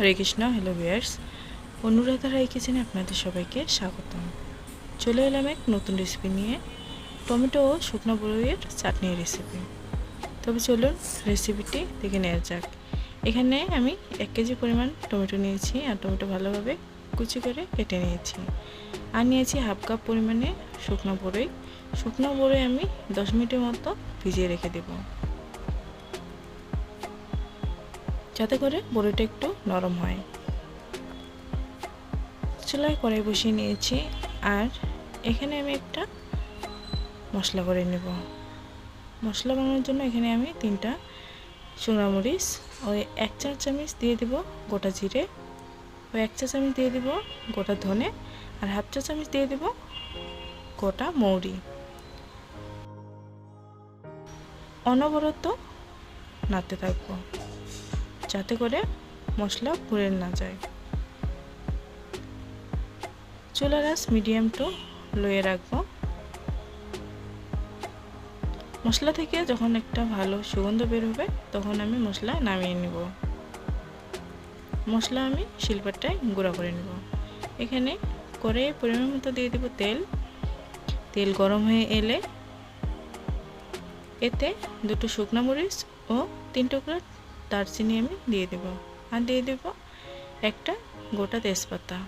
হরে Krishna hello viewers Anuradha Roy কিচেনে আপনাদের সবাইকে স্বাগতম। চলে এলাম এক নতুন রেসিপি নিয়ে, টমেটো ও শুকনো বড়ইয়ের চাটনির রেসিপি তবে চলুন রেসিপিটি দেখে নেওয়া যাক। এখানে আমি এক কেজি পরিমাণ টমেটো নিয়েছি আর টমেটো ভালোভাবে কুচি করে কেটে নিয়েছি। আর নিয়েছি হাফ কাপ পরিমাণে শুকনো বড়ই। শুকনো বড়ই আমি দশ মিনিটের মতো ভিজিয়ে রেখে দেবো। যাতে করে বড়িটা একটু নরম হয়। চুলায় কড়াই বসিয়ে নিয়েছি আর এখানে আমি একটা মশলা করে নেব। মশলা বানানোর জন্য এখানে আমি তিনটা শুকনো মরিচ ওই এক চা চামচ দিয়ে দেব গোটা জিরে ওই এক চা চামচ দিয়ে দেব গোটা ধনে আর হাফ চা চামচ দিয়ে দেব গোটা মৌরি। অনবরত নাড়তে থাকব যাতে করে মশলা পুড়ে না যায়। চুলার আঁচ মিডিয়াম টু লোয়ে রাখব। মশলা থেকে যখন একটা ভালো সুগন্ধ বের হবে, তখন আমি মশলা নামিয়ে নেব। মশলা আমি শিল্পাটায় গুঁড়া করে নেব। এখানে করে পরিমাণ মতো দিয়ে দেব তেল। তেল গরম হয়ে এলে এতে দুটো শুকনো মরিচ ও তিন টুকরা দারচিনি আমি দিয়ে দেব। আর দিয়ে দেব একটা গোটা তেজপাতা।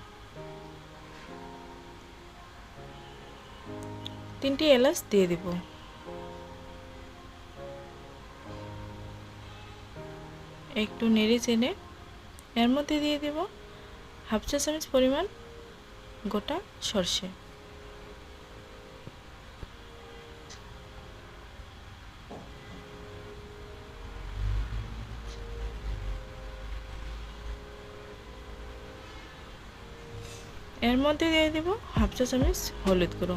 তিনটি এলাচ দিয়ে দেব। একটু নেড়ে চেড়ে এর মধ্যে দিয়ে দেব হাফ চা চামচ পরিমাণ গোটা সর্ষে। এর মধ্যে দিয়ে দেব হাফ চা চামচ হলুদ গুঁড়ো।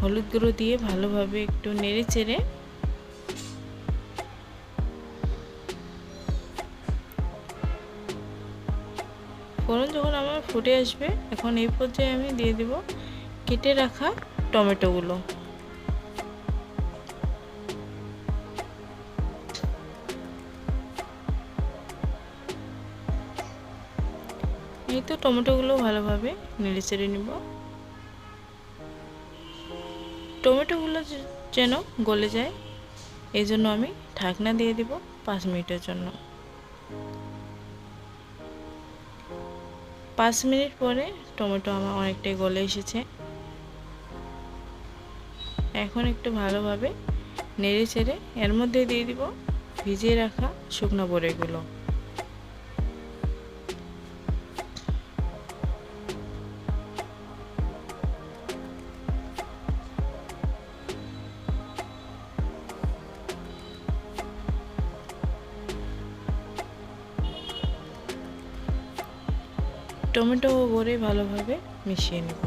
হলুদ গুঁড়ো দিয়ে ভালোভাবে একটু নেড়ে চেড়ে ফোড়ন যখন আমার ফুটে আসবে, এখন এই পর্যায়ে আমি দিয়ে দেব কেটে রাখা টমেটোগুলো। তো টমেটোগুলো ভালোভাবে নেড়ে চেড়ে নিব। টমেটোগুলো যেন গলে যায়, এই জন্য আমি ঢাকনা দিয়ে দিব পাঁচ মিনিটের জন্য। পাঁচ মিনিট পরে টমেটো আমার অনেকটাই গলে এসেছে। এখন একটু ভালোভাবে নেড়ে চেড়ে এর মধ্যে দিয়ে দিব ভিজিয়ে রাখা শুকনো বড়িগুলো। টমেটো বড়ি ভালোভাবে মিশিয়ে নেব।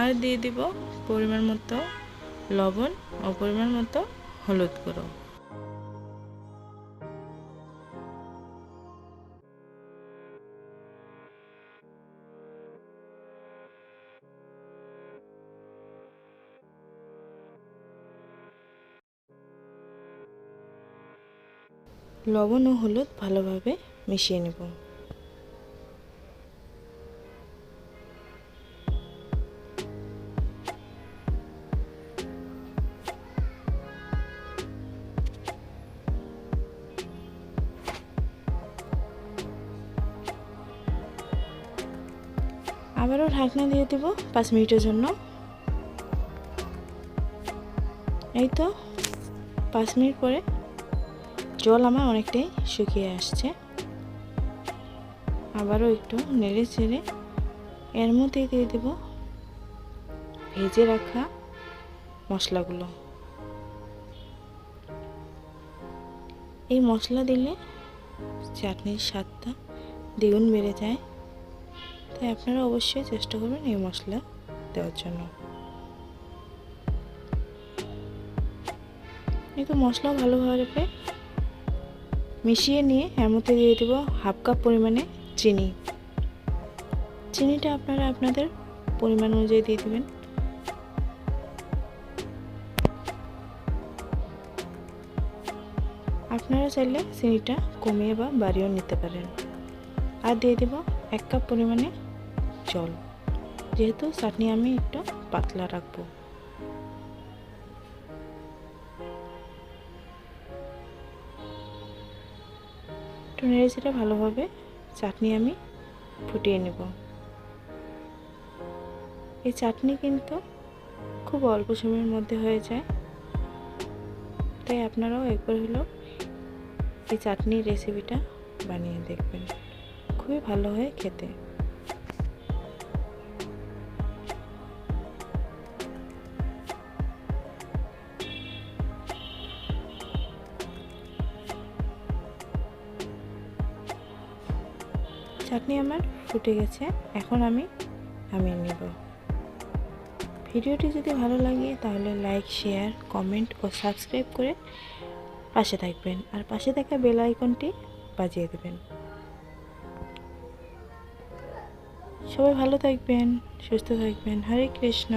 আর দিয়ে দিব পরিমাণ মতো লবণ ও পরিমাণ মতো হলুদ গুঁড়ো। লবণ ও হলুদ ভালোভাবে মিশিয়ে নেব। আবারও ঢাকনা দিয়ে দেব পাঁচ মিনিটের জন্য। এই তো, পাঁচ মিনিট পরে জল আমার অনেকটাই শুকিয়ে আসছে। আবারও একটু নেড়ে চেড়ে এর মধ্যে দিয়ে দেব ভেজে রাখা মশলাগুলো। এই মশলা দিলে চাটনির স্বাদটা দ্বিগুণ বেড়ে যায়। তাই আপনারা অবশ্যই চেষ্টা করবেন এই মশলা দেওয়ার জন্য। একটু মশলা ভালোভাবে মিশিয়ে নিয়ে এর মধ্যে দিয়ে দেবো হাফ কাপ পরিমাণে চিনি। চিনিটা আপনারা আপনাদের পরিমাণ অনুযায়ী দিয়ে দেবেন। আপনারা চাইলে চিনিটা কমিয়ে বা বাড়িয়েও নিতে পারেন। আর দিয়ে দেব এক কাপ পরিমাণে জল। যেহেতু চাটনি আমি একটু পাতলা রাখব। একটু নেড়ে চেড়ে ভালোভাবে চাটনি আমি ফুটিয়ে নেব। এই চাটনি কিন্তু খুব অল্প সময়ের মধ্যে হয়ে যায়। তাই আপনারাও একবার হলো এই চাটনির রেসিপিটা বানিয়ে দেখবেন। খুবই ভালো হয় খেতে। চাটনি আমার ফুটে গেছে। এখন আমি নামিয়ে নেব। ভিডিওটি যদি ভালো লাগে তাহলে লাইক শেয়ার কমেন্ট ও সাবস্ক্রাইব করে পাশে থাকবেন। আর পাশে থাকা বেল আইকনটি বাজিয়ে দেবেন। সবাই ভালো থাকবেন, সুস্থ থাকবেন। হরে কৃষ্ণ।